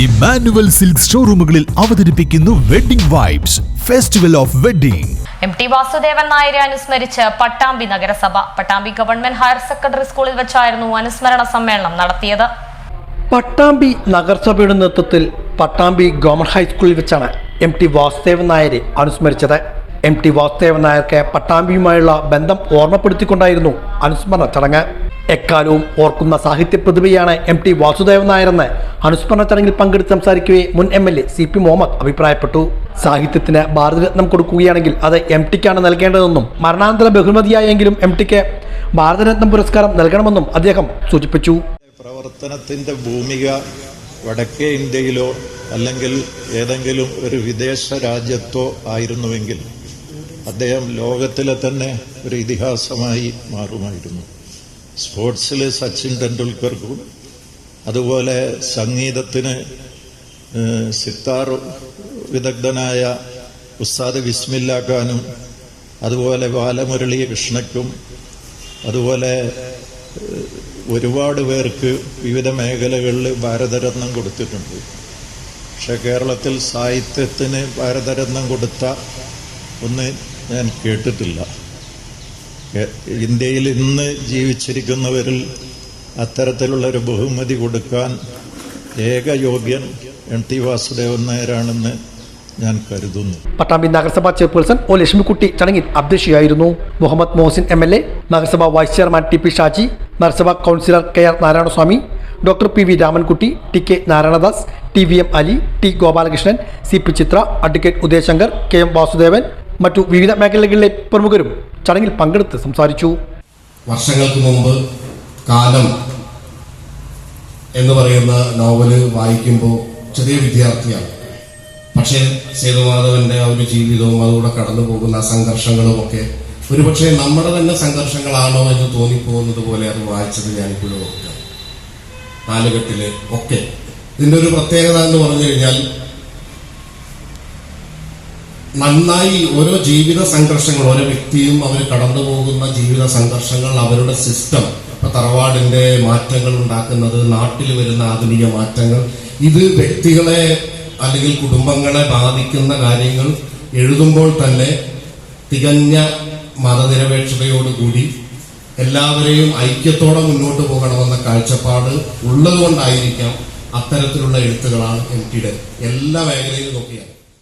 Emmanuel silk ഷോറൂമുകളിൽ അവതരിപ്പിക്കുന്നു wedding vibes festival of wedding M T Vasudevan നായരെ അനുസ്മരിച്ച് പട്ടാമ്പി നഗരസഭ. പട്ടാമ്പി ഗവൺമെന്റ് ഹയർ സെക്കൻഡറി സ്കൂളിൽ വെച്ചായിരുന്നു അനുസ്മരണ സമ്മേളനം നടത്തിയത്. പട്ടാമ്പി നഗരസഭയുടെ നേതൃത്വത്തിൽ പട്ടാമ്പി ഗവൺമെന്റ് ഹൈസ്കൂളിൽ വെച്ചാണ് എം ടി വാസുദേവൻ നായരെ അനുസ്മരിച്ചത്. എം ടി വാസുദേവൻ നായർക്ക് പട്ടാമ്പിയുമായുള്ള ബന്ധം ഓർമ്മപ്പെടുത്തിക്കൊണ്ടായിരുന്നു അനുസ്മരണ ചടങ്ങ്. എക്കാലവും ഓർക്കുന്ന സാഹിത്യ പ്രതിഭയാണ് എം ടി വാസുദേവൻ നായരെന്ന് അനുസ്മരണ ചടങ്ങിൽ പങ്കെടുത്ത് സംസാരിക്കവേ മുൻ M L A C P Muhammad അഭിപ്രായപ്പെട്ടു. സാഹിത്യത്തിന് ഭാരതരത്നം കൊടുക്കുകയാണെങ്കിൽ അത് എം ടിക്കാണ് നൽകേണ്ടതെന്നും മരണാന്തര ബഹുമതിയായെങ്കിലും എം ടിക്ക് ഭാരതരത്നം പുരസ്കാരം നൽകണമെന്നും അദ്ദേഹം സൂചിപ്പിച്ചു. പ്രവർത്തനത്തിന്റെ ഭൂമിക വടക്കേ ഇന്ത്യയിലോ അല്ലെങ്കിൽ ഏതെങ്കിലും ഒരു വിദേശ രാജ്യത്തോ ആയിരുന്നുവെങ്കിൽ അദ്ദേഹം ലോകത്തിലെ തന്നെ ഒരു ഇതിഹാസമായി മാറുമായിരുന്നു. സ്പോർട്സിൽ സച്ചിൻ ടെണ്ടുൽക്കർക്കും അതുപോലെ സംഗീതത്തിന് സിത്താർ വിദഗ്ധനായ ഉസ്താദ് വിസ്മില്ല ഖാനും അതുപോലെ ബാലമുരളി കൃഷ്ണയ്ക്കും അതുപോലെ ഒരുപാട് പേർക്ക് വിവിധ മേഖലകളിൽ ഭാരതരത്നം കൊടുത്തിട്ടുണ്ട്. പക്ഷെ കേരളത്തിൽ സാഹിത്യത്തിന് ഭാരതരത്നം കൊടുത്ത ഒന്ന് ഞാൻ കേട്ടിട്ടില്ല. ഇന്ത്യയിൽ ഇന്ന് ജീവിച്ചിരിക്കുന്നവരിൽ അത്തരത്തിലുള്ള ഒരു ബഹുമതി കൊടുക്കാൻ ഏക യോഗ്യൻ എൻ ടി വാസുദേവൻ നായരാണെന്ന് ഞാൻ കരുതുന്നു. പട്ടാമ്പി നഗരസഭാ ചെയർപേഴ്സൺ ഒ ലക്ഷ്മിക്കുട്ടി ചടങ്ങിൽ അധ്യക്ഷയായിരുന്നു. Muhammad Mohsin M L A നഗരസഭാ vice chairman T P Shaji നഗരസഭാ councillor K R Narayanaswamy doctor P V Ramankutty T K Narayanadas T V M Ali T Gopalakrishnan C P Chitra advocate Udayashankar K M Vasudevan മറ്റു വിവിധ മേഖലകളിലെ പ്രമുഖരും ചടങ്ങിൽ പങ്കെടുത്ത് സംസാരിച്ചു. വർഷങ്ങൾക്ക് മുമ്പ് കാലം എന്ന് പറയുന്ന നോവൽ വായിക്കുമ്പോൾ ചെറിയ വിദ്യാർത്ഥിയാണ്. പക്ഷേ സേതുമാധവന്റെ ആ ഒരു ജീവിതവും അതുകൂടെ കടന്നു പോകുന്ന സംഘർഷങ്ങളും ഒക്കെ ഒരുപക്ഷെ നമ്മുടെ തന്നെ സംഘർഷങ്ങളാണോ എന്ന് തോന്നിപ്പോകുന്നത് പോലെ അത് വായിച്ചത് ഞാൻ ഞാനിപ്പോഴും ഓർക്കാം നാലുകെട്ടിൽ ഒക്കെ. ഇതിന്റെ ഒരു പ്രത്യേകത എന്ന് പറഞ്ഞു കഴിഞ്ഞാൽ നന്നായി ഓരോ ജീവിത സംഘർഷങ്ങൾ ഓരോ വ്യക്തിയും അവർ കടന്നു പോകുന്ന ജീവിത സംഘർഷങ്ങൾ അവരുടെ സിസ്റ്റം ഇപ്പൊ തറവാടിന്റെ മാറ്റങ്ങൾ ഉണ്ടാക്കുന്നത് നാട്ടിൽ വരുന്ന ആധുനിക മാറ്റങ്ങൾ ഇത് വ്യക്തികളെ അല്ലെങ്കിൽ കുടുംബങ്ങളെ ബാധിക്കുന്ന കാര്യങ്ങൾ എഴുതുമ്പോൾ തന്നെ തികഞ്ഞ മതനിരപേക്ഷതയോടുകൂടി എല്ലാവരെയും ഐക്യത്തോടെ മുന്നോട്ട് പോകണമെന്ന കാഴ്ചപ്പാട് ഉള്ളതുകൊണ്ടായിരിക്കാം അത്തരത്തിലുള്ള എഴുത്തുകളാണ് എം ടിയുടെ. എല്ലാ മേഖലയിലും നോക്കിയാൽ.